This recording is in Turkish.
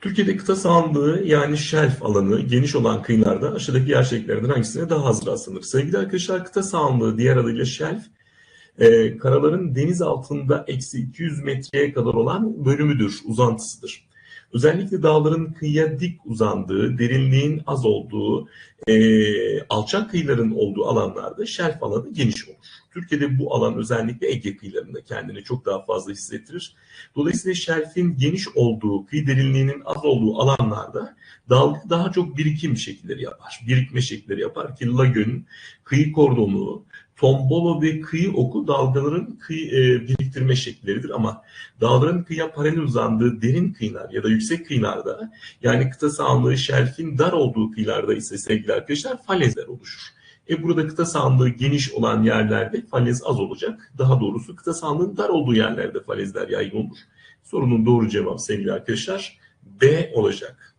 Türkiye'de kıta sahanlığı yani şelf alanı geniş olan kıyılarda aşağıdaki yer şekillerinden hangisine daha az rastlanır? Sevgili arkadaşlar kıta sahanlığı diğer adıyla şelf e, karaların deniz altında eksi 200 metreye kadar olan bölümüdür, uzantısıdır. Özellikle dağların kıyıya dik uzandığı, derinliğin az olduğu, e, alçak kıyıların olduğu alanlarda şelf alanı geniş olur. Türkiye'de bu alan özellikle Ege kıyılarında kendini çok daha fazla hissettirir. Dolayısıyla şelfin geniş olduğu, kıyı derinliğinin az olduğu alanlarda dalga daha çok birikim şekilleri yapar. Birikme şekilleri yapar ki lagün, kıyı kordonu, tombolo ve kıyı oku dalgaların kıyı, e, biriktirme şekilleridir ama dağların kıyıya paralel uzandığı derin kıyılar ya da yüksek kıyılarda yani kıta sahanlığı şelfin dar olduğu kıyılarda ise sevgili arkadaşlar falezler oluşur. E burada kıta sahanlığı geniş olan yerlerde falez az olacak. Daha doğrusu kıta sahanlığın dar olduğu yerlerde falezler yaygın olur. Sorunun doğru cevabı sevgili arkadaşlar B olacak.